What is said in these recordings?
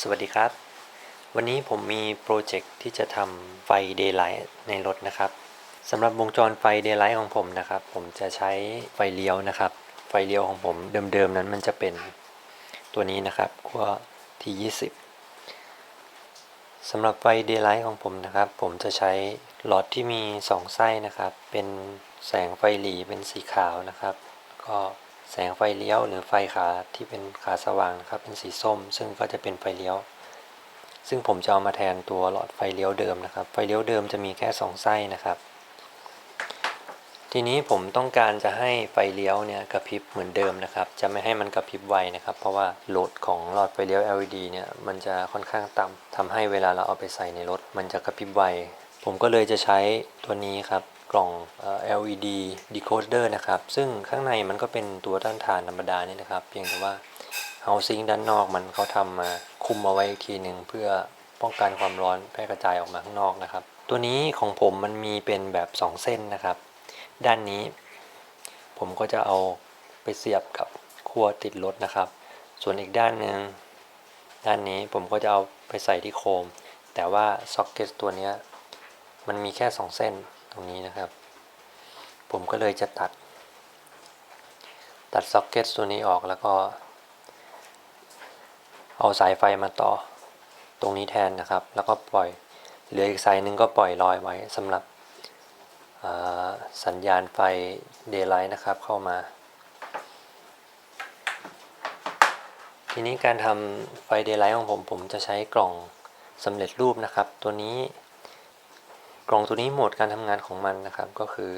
สวัสดีครับ วันนี้ผมมีโปรเจกต์ที่จะทำไฟ Daylight ในรถนะครับสำหรับวงจรไฟ Daylight ของผมนะครับ ผมจะใช้ไฟเลี้ยวนะครับ ไฟเลี้ยวของผมเดิมๆนั้นมันจะเป็นตัวนี้นะครับขั้วที่ 20สำหรับไฟ Daylight ของผมนะครับ ผมจะใช้หลอดที่มี 2 ไส้นะครับ เป็นแสงไฟหลีเป็นสีขาวนะครับ ก็ แสงไฟเลี้ยว หรือไฟขาที่เป็นขาสว่างนะครับเป็นสีส้ม ซึ่งก็จะเป็นไฟเลี้ยว ซึ่งผมจะเอามาแทนตัวหลอดไฟเลี้ยวเดิมนะครับ ไฟเลี้ยวเดิมจะมีแค่ 2 ไส้นะครับ ทีนี้ผมต้องการจะให้ไฟเลี้ยวเนี่ยกระพริบเหมือนเดิมนะครับ จะไม่ให้มันกระพริบไวนะครับ เพราะว่าโหลดของหลอดไฟเลี้ยว LED เนี่ยมันจะค่อนข้างต่ำทำให้เวลาเราเอาไปใส่ในรถ มันจะกระพริบไว ผมก็เลยจะใช้ตัวนี้ครับ กล่อง LED decoder นะครับ ซึ่งข้างในมันก็เป็นตัวต้านทานธรรมดานี่นะครับ เพียงแต่ว่า housing ด้านนอกมันเขาทำมาคุมเอาไว้อีกทีหนึ่งเพื่อป้องกันความร้อนแพร่กระจายออกมาข้างนอกนะครับ ตัวนี้ของผมมันมีเป็นแบบ 2 เส้นนะครับ ด้านนี้ ผมก็จะเอาไปเสียบกับขั้วติดรถนะครับ ส่วนอีกด้านหนึ่งด้านนี้ผมก็จะเอาไปใส่ที่โคม แต่ว่าซ็อกเก็ตตัวนี้มันมีแค่ 2 เส้น ตรงนี้นะครับ ผมก็เลยจะตัด ตัดซ็อกเก็ตตัวนี้ออกแล้วก็ เอาสายไฟมาต่อ ตรงนี้แทนนะครับ แล้วก็ปล่อยเหลืออีกสายหนึ่งก็ปล่อยลอยไว้สำหรับสัญญาณไฟ Daylight นะครับเข้ามา ทีนี้การทำไฟ Daylight ของผม ผมจะใช้กล่องสำเร็จรูปนะครับ ตัวนี้ กล่องตัวนี้โหมดการทำงานของมันนะครับก็คือ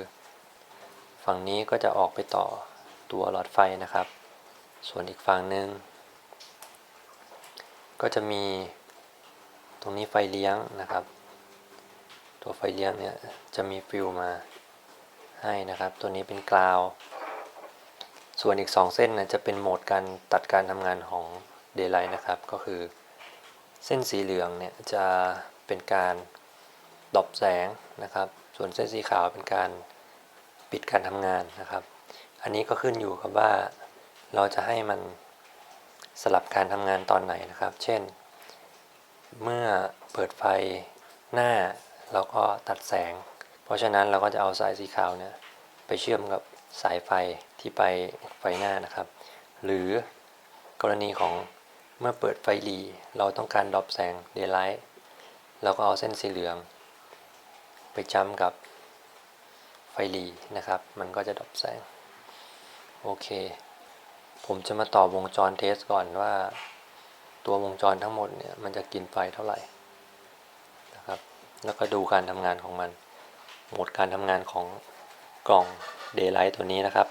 ฝั่งนี้ก็จะออกไปต่อตัวหลอดไฟนะครับ ส่วนอีกฝั่งหนึ่งก็จะมีตรงนี้ไฟเลี้ยงนะครับ ตัวไฟเลี้ยงเนี่ยจะมีฟิวมาให้นะครับ ตัวนี้เป็นกราว ส่วนอีก 2 เส้นนะจะเป็นโหมดการตัดการทำงานของ Daylight นะครับ ก็คือเส้นสีเหลืองเนี่ยจะเป็นการ ดรอปแสงนะครับ ส่วนเส้นสีขาวเป็นการปิดการทำงานนะครับ อันนี้ก็ขึ้นอยู่กับว่าเราจะให้มันสลับการทำงานตอนไหนนะครับ เช่น เมื่อเปิดไฟหน้าเราก็ตัดแสง เพราะฉะนั้นเราก็จะเอาสายสีขาวเนี่ยไปเชื่อมกับสายไฟที่ไปไฟหน้านะครับ หรือกรณีของเมื่อเปิดไฟหลี เราต้องการดรอปแสงเดย์ไลท์เราก็เอาเส้นสีเหลือง ไปจ้ำกับไฟหลีนะครับ มันก็จะดรอปแสง โอเค ผมจะมาต่อวงจรเทสก่อนว่า ตัววงจรทั้งหมดเนี่ยมันจะกินไฟเท่าไหร่นะครับ แล้วก็ดูการทำงานของมัน โหมดการทำงานของกล่อง Daylight ตัวนี้นะครับ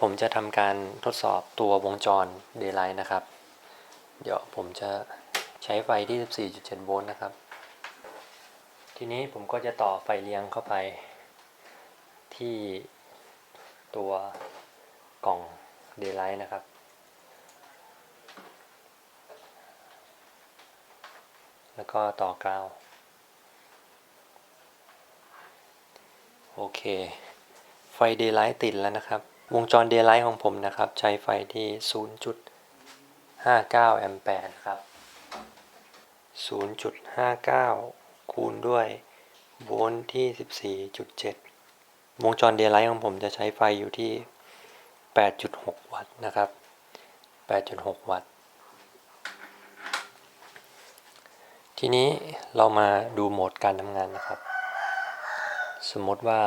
ผมจะทำการทดสอบตัววงจร Daylight นะครับ เดี๋ยวผมจะใช้ไฟที่ 14.7 โวลต์นะครับ ทีนี้ผมก็จะต่อไฟเลี้ยงเข้าไป ที่ตัวกล่อง Daylight นะครับแล้วก็ต่อกาว โอเค ไฟ Daylight ติดแล้วนะครับ วงจร Daylight ของผมนะครับ ใช้ไฟที่ 0.59 แอมแปร์นะครับ 0.59 คูณด้วยโวลต์ที่ 14.7 วงจร Daylight ของผมจะใช้ไฟอยู่ที่ 8.6 วัตต์นะครับ 8.6 วัตต์ ทีนี้เรามาดูโหมดการทำงานนะครับ สมมติว่า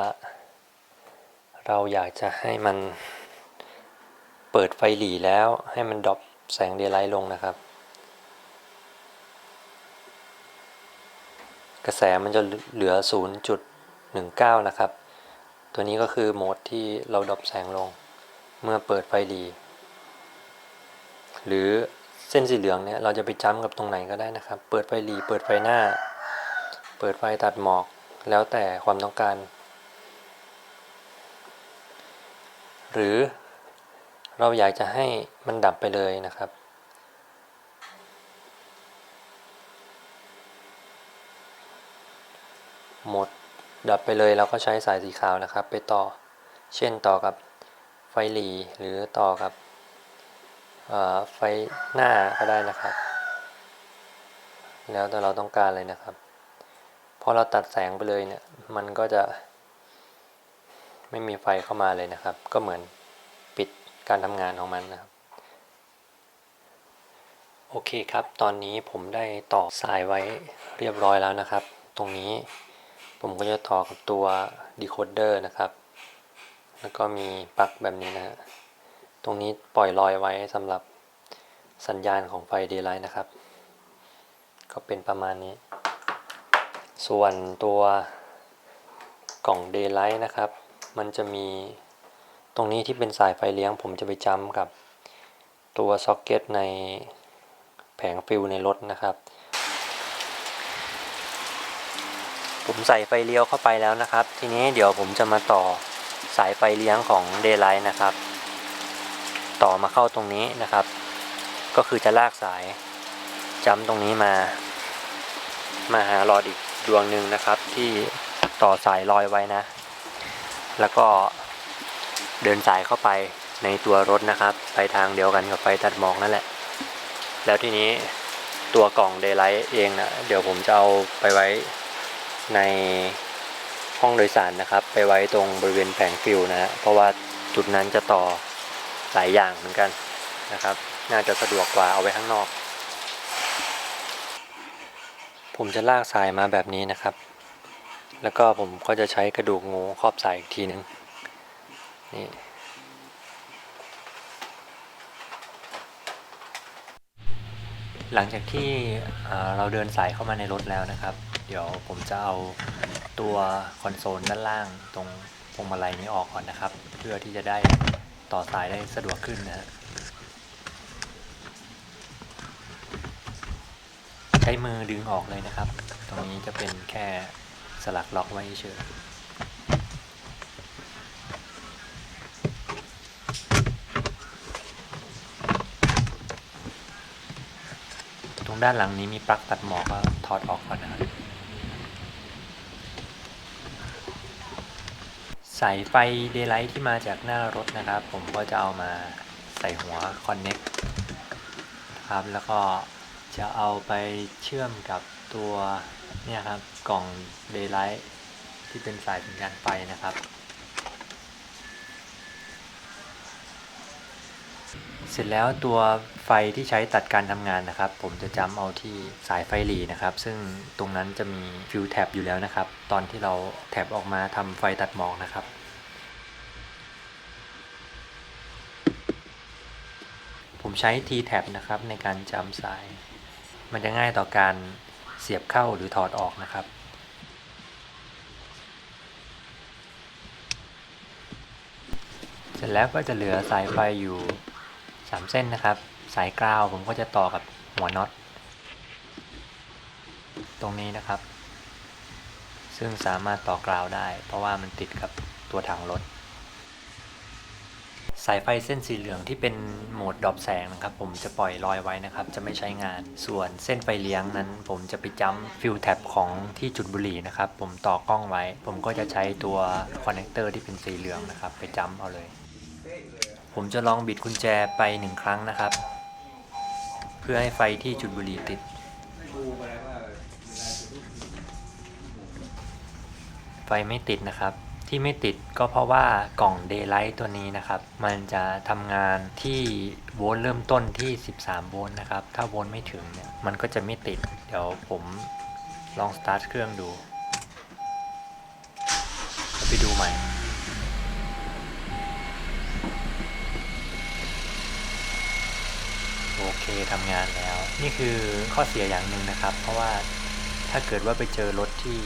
เราอยากจะให้มันเปิดไฟหลีแล้วให้มันดรอปแสงเดย์ไลท์ลงนะครับ กระแสมันจะเหลือ 0.19 นะครับ ตัวนี้ก็คือโหมดที่เราดรอปแสงลง เมื่อเปิดไฟหลีหรือเส้นสีเหลืองเนี่ยเราจะไปจ้ำกับตรงไหนก็ได้นะครับ เปิดไฟหลีเปิดไฟหน้า เปิดไฟตัดหมอก แล้วแต่ความต้องการ หรือเราอยากจะให้มันดับไปเลยนะครับ หมด ดับไปเลยเราก็ใช้สายสีขาวนะครับ ไปต่อ เช่นต่อกับไฟหลีหรือต่อกับไฟหน้าก็ได้นะครับ แล้วแต่เราต้องการเลยนะครับ พอเราตัดแสงไปเลยเนี่ย มันก็จะ ไม่มีไฟเข้ามาเลยนะครับ ก็เหมือนปิดการทำงานของมันนะครับ โอเคครับ ตอนนี้ผมได้ต่อสายไว้เรียบร้อยแล้วนะครับ ตรงนี้ ผมก็จะต่อกับตัว decoder นะครับ แล้วก็มีปลั๊กแบบนี้นะฮะ ตรงนี้ปล่อยลอยไว้สำหรับสัญญาณของไฟ daylight นะครับ ก็เป็นประมาณนี้ ส่วนตัวกล่อง daylight นะครับ มันจะมีตรงนี้ที่เป็นสายไฟเลี้ยง ผมจะไปจำกับตัวซ็อกเก็ตในแผงฟิวในรถนะครับ ผมใส่ไฟเลี้ยวเข้าไปแล้วนะครับ ทีนี้เดี๋ยวผมจะมาต่อสายไฟเลี้ยงของ Daylight นะครับ ต่อมาเข้าตรงนี้นะครับ ก็คือจะลากสายจำตรงนี้มา มาหาหลอดอีกดวงหนึ่งนะครับ ที่ต่อสายลอยไว้นะ แล้วก็เดินสายเข้าไปในตัวรถนะครับ ไปทางเดียวกันกับไฟตัดหมอกนั่นแหละ แล้วทีนี้ตัวกล่อง Daylight เองนะเดี๋ยวผมจะเอาไปไว้ ในห้องโดยสารนะครับ ไปไว้ตรงบริเวณแผงฟิวนะฮะเพราะว่าจุดนั้นจะต่อหลายอย่างเหมือนกันนะครับ น่าจะสะดวกกว่าเอาไว้ข้างนอก ผมจะลากสายมาแบบนี้นะครับ แล้วก็ผมก็จะใช้กระดูกงูครอบสายอีกทีหนึ่งนี่หลังจากที่เอ่อเราเดินสายเข้ามาในรถแล้วนะครับ เดี๋ยวผมจะเอาตัวคอนโซลด้านล่างตรงพวงมาลัยนี้ออกก่อนนะครับ เพื่อที่จะได้ต่อสายได้สะดวกขึ้นนะฮะใช้มือดึงออกเลยนะครับ ตรงนี้จะเป็นแค่สลักล็อกไว้เฉยตรงด้านหลังนี้มีปลั๊กตัดหมอกก็ถอดออกก่อนนะครับ สายไฟเดย์ไลท์ที่มาจากหน้ารถนะครับ ผมก็จะเอามาใส่หัวคอนเน็กครับแล้วก็จะเอาไปเชื่อมกับตัวเนี่ยครับกล่องเดย์ไลท์ที่เป็นสายสัญญาณไฟนะครับ เสร็จแล้วตัวไฟที่ใช้ตัดการทำงานนะครับ ผมจะจำเอาที่สายไฟหลีนะครับ ซึ่งตรงนั้นจะมีฟิวแท็บอยู่แล้วนะครับ ตอนที่เราแท็บออกมาทำไฟตัดหมอกนะครับ ผมใช้ T แท็บนะครับในการจำสาย มันจะง่ายต่อการเสียบเข้าหรือถอดออกนะครับเสร็จแล้วก็จะเหลือสายไฟอยู่ สามเส้นนะครับ สายกราวผมก็จะต่อกับหัวน็อต ตรงนี้นะครับ ซึ่งสามารถต่อกราวได้ เพราะว่ามันติดกับตัวถังรถ สายไฟเส้นสีเหลืองที่เป็นโหมดดรอปแสงนะครับ ผมจะปล่อยลอยไว้นะครับ จะไม่ใช้งาน ส่วนเส้นไฟเลี้ยงนั้น ผมจะไปจัมฟิลแท็บของที่จุดบุหรี่นะครับ ผมต่อกล้องไว้ ผมก็จะใช้ตัวคอนเนคเตอร์ที่เป็นสีเหลืองนะครับ ไปจัมเอาเลย ผมจะลองบิดกุญแจไปหนึ่งครั้งนะครับ เพื่อให้ไฟที่จุดบุหรี่ติด ไฟไม่ติดนะครับ ที่ไม่ติดก็เพราะว่ากล่อง Daylight ตัวนี้นะครับ มันจะทำงานที่โวลต์เริ่มต้นที่ 13 โวลต์นะครับ ถ้าโวลต์ไม่ถึงเนี่ยมันก็จะไม่ติด เดี๋ยวผมลองสตาร์ทเครื่องดู ไปดูใหม่ โอเคทำงานแล้ว นี่คือข้อเสียอย่างหนึ่งนะครับ เพราะว่าถ้าเกิดว่าไปเจอรถที่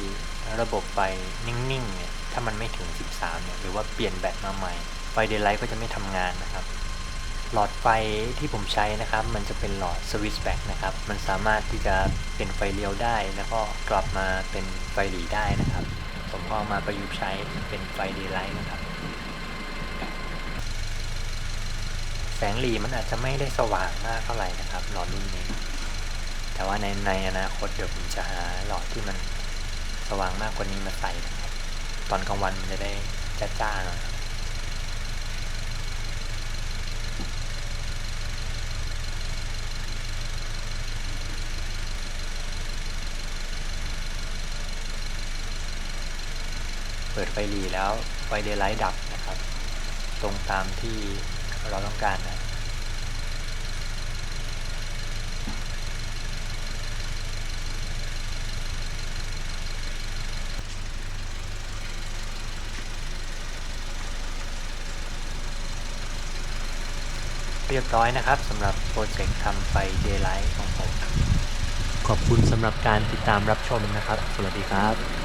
ระบบไฟนิ่งๆเนี่ยถ้ามันไม่ถึง 13เนี่ยหรือว่าเปลี่ยนแบตมาใหม่ ไฟเดย์ไลท์ก็จะไม่ทำงานนะครับหลอดไฟที่ผมใช้นะครับ มันจะเป็นหลอดสวิตช์แบ็กนะครับ มันสามารถที่จะเป็นไฟเลี้ยวได้ แล้วก็กลับมาเป็นไฟหลีได้นะครับ ผมก็มาประยุกต์ใช้เป็นไฟเดย์ไลท์นะครับ แสงหลีมันอาจจะไม่ได้สว่างมากเท่าไหร่นะครับหลอดรุ่นนี้ แต่ว่าในในอนาคตเดี๋ยวผมจะหาหลอดที่มันสว่างมากกว่านี้มาใส่นะครับตอนกลางวันมันจะได้จ้าจ้าเปิดไฟหลีแล้วไฟเดลไลท์ดับนะครับ ตรงตามที่ เราต้องการนะเรียบร้อยนะครับสำหรับโปรเจกต์ทำไฟ Daylight ของผม ขอบคุณสำหรับการติดตามรับชมนะครับ สวัสดีครับ